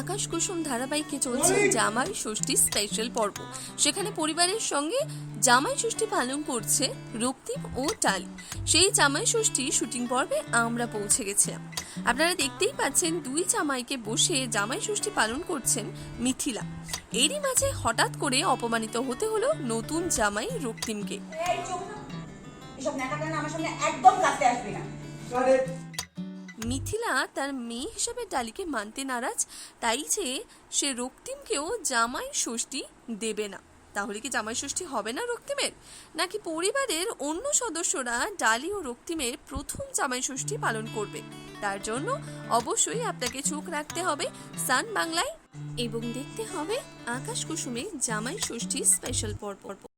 আকাশ কুসুম ধারাবাহিকে চলছে জামাই ষষ্ঠী স্পেশাল পর্ব। সেখানে পরিবারের সঙ্গে জামাই ষষ্ঠী পালন করছে রক্তিম ও টালি। সেই জামাই ষষ্ঠী শুটিং পর্বে আমরা পৌঁছে গেছিলাম। আপনারা দেখতেই পাচ্ছেন দুই জামাইকে বসে জামাই ষষ্ঠী পালন করছেন মিথিলা। এরই মাঝে হঠাৎ করে অপমানিত হতে হলো নতুন জামাই রক্তিমকে। এসব আমার সামনে একদম আসবি না। মিথিলা তার মেয়ে হিসাবে ডালিকে মানতে নারাজ, তাই যে সে রক্তিমকেও জামাই ষষ্ঠী দেবে না। তাহলে কি জামাই ষষ্ঠী হবে না রক্তিমের? নাকি পরিবারের অন্য সদস্যরা ডালি ও রক্তিমের প্রথম জামাই ষষ্ঠী পালন করবে? তার জন্য অবশ্যই আপনাকে চোখ রাখতে হবে সান বাংলায়। এবং দেখতে হবে আকাশ কুসুমে জামাই ষষ্ঠী স্পেশাল পর্ব।